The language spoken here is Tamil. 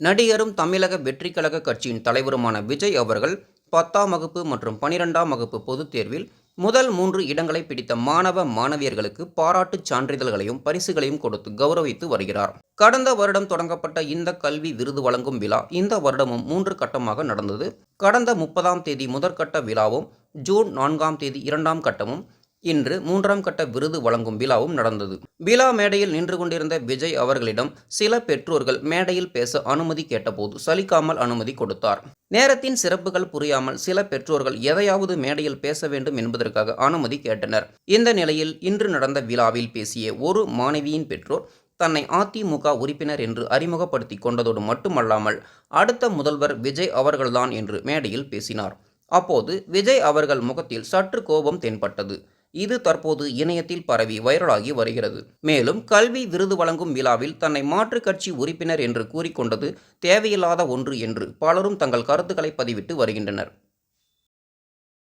நடிகரும் தமிழக வெற்றி கழக கட்சியின் தலைவருமான விஜய் அவர்கள் பத்தாம் வகுப்பு மற்றும் பனிரெண்டாம் வகுப்பு பொதுத் தேர்வில் முதல் மூன்று இடங்களை பிடித்த மாணவ மாணவியர்களுக்கு பாராட்டுச் சான்றிதழ்களையும் பரிசுகளையும் கொடுத்து கௌரவித்து வருகிறார். கடந்த வருடம் தொடங்கப்பட்ட இந்த கல்வி விருது வழங்கும் விழா இந்த வருடமும் மூன்று கட்டமாக நடந்தது. கடந்த முப்பதாம் தேதி முதற்கட்ட விழாவும் ஜூன் நான்காம் தேதி இரண்டாம் கட்டமும் இன்று மூன்றாம் கட்ட விருது வழங்கும் விழாவும் நடந்தது. விழா மேடையில் நின்று கொண்டிருந்த விஜய் அவர்களிடம் சில பெற்றோர்கள் மேடையில் பேச அனுமதி கேட்டபோது சலிக்காமல் அனுமதி கொடுத்தார். நேரத்தின் சிறப்புகள் புரியாமல் சில பெற்றோர்கள் எதையாவது மேடையில் பேச வேண்டும் என்பதற்காக அனுமதி கேட்டனர். இந்த நிலையில் இன்று நடந்த விழாவில் பேசிய ஒரு மாணவியின் பெற்றோர் தன்னை அதிமுக உறுப்பினர் என்று அறிமுகப்படுத்தி கொண்டதோடு மட்டுமல்லாமல் அடுத்த முதல்வர் விஜய் அவர்கள்தான் என்று மேடையில் பேசினார். அப்போது விஜய் அவர்கள் முகத்தில் சற்று கோபம் தென்பட்டது. இது தற்போது இணையத்தில் பரவி வைரலாகி வருகிறது. மேலும் கல்வி விருது வழங்கும் விழாவில் தன்னை மாற்றுக் கட்சி உறுப்பினர் என்று கூறிக்கொண்டது தேவையில்லாத ஒன்று என்று பலரும் தங்கள் கருத்துக்களை பதிவிட்டு வருகின்றனர்.